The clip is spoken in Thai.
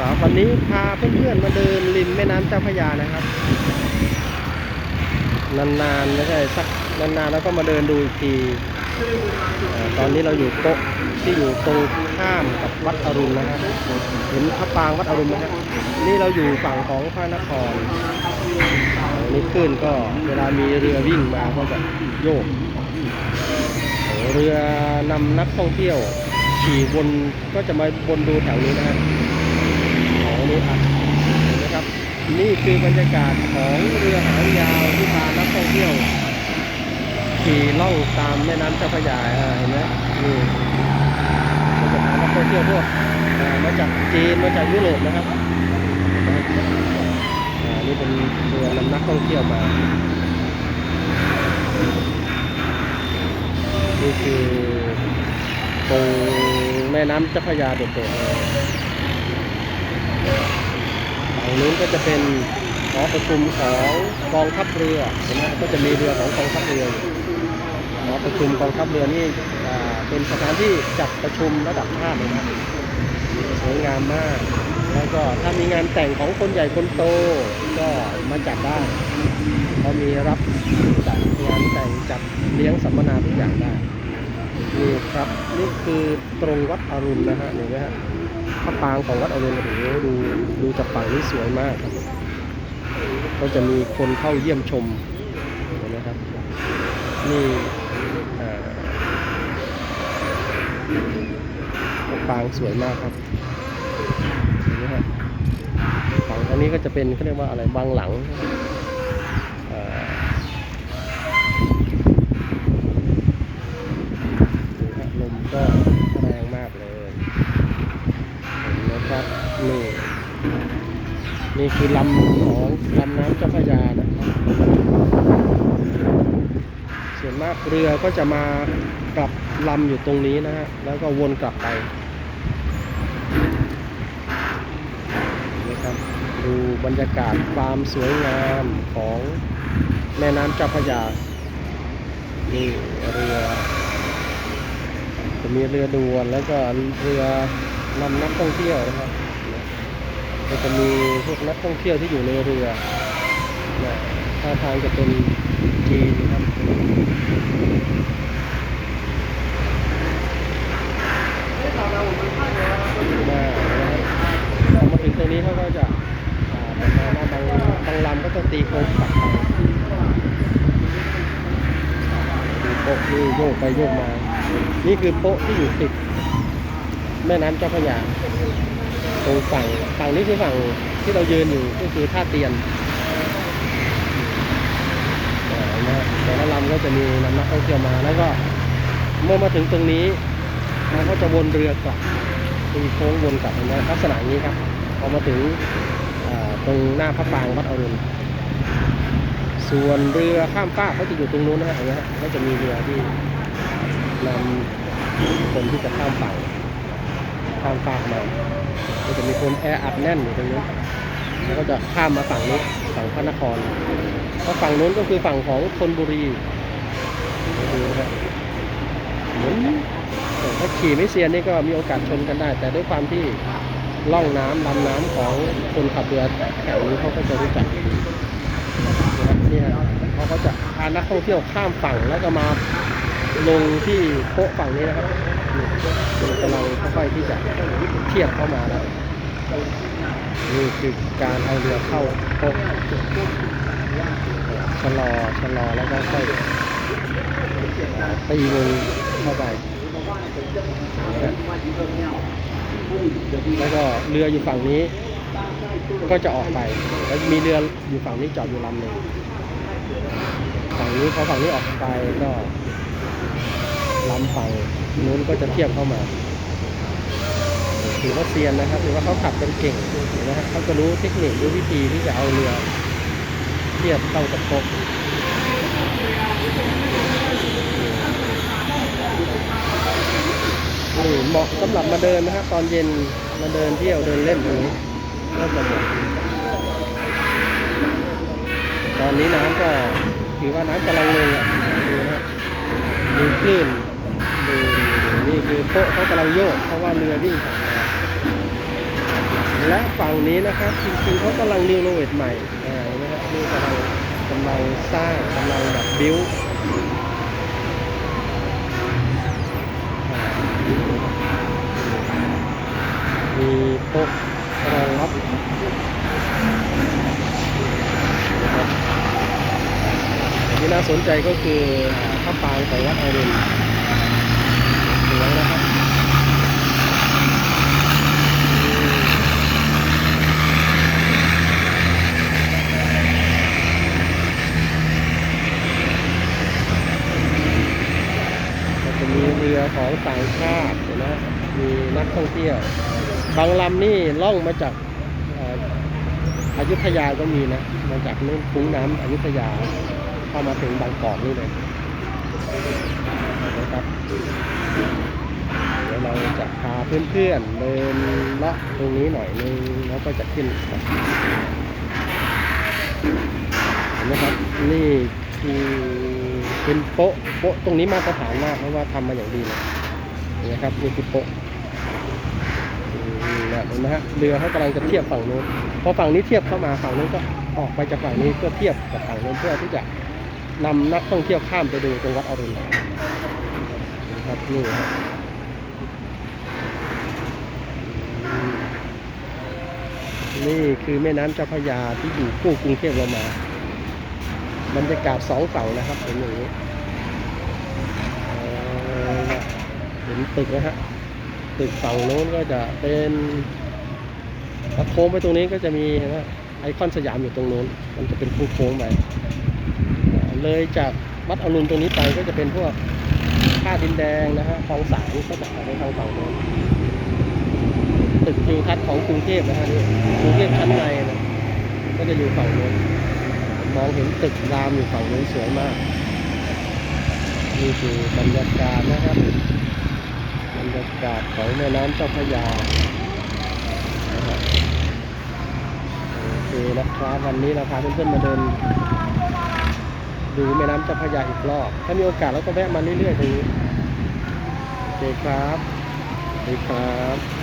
ครับวันนี้พาเพื่อนๆมาเดินริมแม่น้ำเจ้าพระยานะครับ นานๆไม่ใช่สักนานๆแล้วก็มาเดินดูอีกทีตอนนี้เราอยู่โต๊ะที่อยู่ตรงข้ามกับวัดอรุณนะครับเห็นพระปรางวัดอรุณไหมครับนี่เราอยู่ฝั่งของพระนครนี่ขึ้นก็เวลามีเรือวิ่งมาก็จะโยกเรือนำนักท่องเที่ยวขี่วนก็จะมาวนดูแถวนี้นะครับ นี่ครับเห็นไหมครับ นี่คือบรรยากาศของเรือหางยาวที่พานักท่องเที่ยวขี่ล่องตามแม่น้ำเจ้าพระยาเห็นไหมนี่ก็จะพานักท่องเที่ยวพวกมาจากจีนมาจากยุโรปนะครับอ่านี่เป็นเรือนำนักท่องเที่ยวมานี่คือตรงแม่น้ำเจ้าพระยาโดดๆเลยฝั่ งนู้นก็จะเป็นหอประชุมของกองทัพเรือเห็นไหมก็จะมีเรือของกองทัพเรือหอประชุมกองทัพเรือนี่เป็นสถานที่จัดประชุมระดับชาติเลยนะสวยงามมาก แล้วก็ถ้ามีงานแต่งของคนใหญ่คนโตก็มาจัดได้เขามีรับจัดงานแต่งจัดเลี้ยงสัมมนาทุกอย่างได้นี่ครับนี่คือตรงวัดอรุณนะฮะเห็นไหมฮะ พระปรางของวัดอรุณโอ้โหดูดูจากฝั่งนี้สวยมากครับ ก็จะมีคนเข้าเยี่ยมชมเห็นไหมครับ นี่พระปรางสวยมากครับเห็นไหมครับฝั่งทางนี้ก็จะเป็นเขาเรียกว่าอะไรบางหลังอ่าลมก็แรงมากเลย เห็น นี่นี่คือลำของลำน้ำเจ้าพระยานะครับส่วนมากเรือก็จะมากลับลำอยู่ตรงนี้นะฮะแล้วก็วนกลับไปนะครับดูบรรยากาศความสวยงามของแม่น้ำเจ้าพระยานี่เรือจะมีเรือด่วนแล้วก็เรือนำนักท่องเที่ยวนะครับ ก็จะมีพวกนักท่องเที่ยวที่อยู่ในเรือนะท่าทางจะเป็นจีนนะครับมากนะครับพอมาถึงตรงนี้เขาก็จะประมาณว่าบางบางลำก็จะตีโค้งกลับไปโป๊ะนี่โยกไปโยกมา นี่คือโป๊ะที่อยู่ติดแม่น้ำเจ้าพระยา ตรงฝั่งฝั่งนี้คือฝั่งที่เรายืนอยู่ก็คือท่าเตียนนะฮะแต่ละลำก็จะมีนำนักท่องเที่ยวมาแล้วก็เมื่อมาถึงตรงนี้มันก็จะวนเรือกลับตีโค้งวนกลับนไหมลักษณะงนี้ครับพอมาถึงตรงหน้าพระปรางวัดอรุณส่วนเรือข้ามฟากก็จะอยู่ตรงนู้นนะฮะเห็นไหมฮะก็จะมีเรือที่นำคนที่จะข้ามฝั่งามฟากมาก็จะมีคนแออัดแน่นอยู่ตรงนี้แล้วก็จะข้ามมาฝั่งนี้ฝั่งพระนครเพราะฝั่งนู้นก็คือฝั่งของธนบุรีดูนะครับเหมือนถ้าขี่ไม่เซียนนี่ก็มีโอกาสชนกันได้ แต่ด้วยความที่ล่องน้ำลำน้ำของคนขับเรือแถวนี้เขาก็จะรู้จักดีนะครับนี่ฮะเขาก็จะพานักท่องเที่ยวข้ามฝั่งแล้วก็มาลงที่โป๊ะฝั่งนี้นะครับ นี่กำลังค่อยๆที่จะเทียบเข้ามาแล้วนี่คือการเอาเรือเข้าโป๊ะชะลอชะลอแล้วก็ค่อยตีวงเข้าไป แล้วก็เรืออยู่ฝั่งนี้ก็จะออกไป แล้วมีเรืออยู่ฝั่งนี้จอดอยู่ลำหนึ่งฝั่งนี้พอฝั่งนี้ออกไปก็ ลำฝั่งนู้นก็จะเทียบเข้ามาถือว่าเซียนนะครับถือว่าเขาขับกันเก่งนะครับเขาจะรู้เทคนิครู้วิธีที่จะเอาเรือเทียบเข้ากับโป๊ะนี่เหมาะสำหรับมาเดินนะครับตอนเย็นมาเดินเที่ยวเดินเล่นตรงนี้ก็จะเหมาะตอนนี้น้ำก็ถือว่าน้ำกำลังลงอะดูนะดูคลื่นดูดูดูนี่คือ โป๊ะเขากำลังโยกเพราะว่าเรือวิ่งผ่านมาและฝั่งนี้นะครับจริงๆเขากำลังรีโนเวทใหม่อ่าเห็นะครับนี่กำลังกำลังสร้างกำลังแบบบิวมีโต๊ะรองรับนะครับที่น่าสนใจก็คือพระปางของวัดอรุณสวยนะครับ ก็จะมีเรือ ของต่างชาติเห็นะมีนักท่องเที่ยว บางลำนี่ล่องมาจากอ่ออยุธยาก็มีนะมาจากนู่นคุ้งน้ำอยุธยาเข้ามาถึงบางกอกนี่เลยนะครับเดี๋ยวเราจะพาเพื่อนๆเดินเลาะตรงนี้หน่อยนึงแล้วก็จะขึ้นเห็นไหมครับนี่คือ เป็นโป๊ะโป๊ะตรงนี้มาตรฐานมากเพราะว่าทำมาอย่างดีเลยเห็นะครับนี่คือโป๊ะเนี่ยเห็นไหมฮะเรือเขากำลังจะเทียบฝั่งนู้นพอฝั่งนี้เทียบเข้ามาฝั่งนู้นก็ออกไปจากฝั่งนี้เพื่อเทียบกับฝั่งนู้นเพื่อที่จะนำนักท่องเที่ยวข้ามไปดูตรงวัดอรุณนะครับนี่ครับนี่คือแม่น้ำเจ้าพระยาที่อยู่คู่กรุงเทพเรามา บรรยากาศสองฝั่งนะครับเห็นอย่างนี้เห็นตึกนะฮะตึกฝั่งโน้นก็จะเป็นพอโค้งไปตรงนี้ก็จะมีนไหมไอคอนสยามอยู่ตรงโน้น มันจะเป็นโค้งไปเลยจากวัดอรุณตรงนี้ไปก็จะเป็นพวกท่าดินแดงนะฮะคลองสามก็จะออกไปทางฝั่งโน้นตึกทิวทัศน์ของกรุงเทพนะฮะนี่กรุงเทพชั้นในนะก็จะอยู่ฝั่งโน้น มองเห็นตึกรามอยู่ฝั่งนู้นสวยมาก นี่คือบรรยากาศนะครับ บรรยากาศของแม่น้ำเจ้าพระยาโอเคนะครับวันนี้เราพาเพื่อนๆมาเดินดูแม่น้ำเจ้าพระยาอีกรอบ ถ้ามีโอกาสเราก็แวะมาเรื่อยๆตรงนี้โอเคครับสวัสดีครับ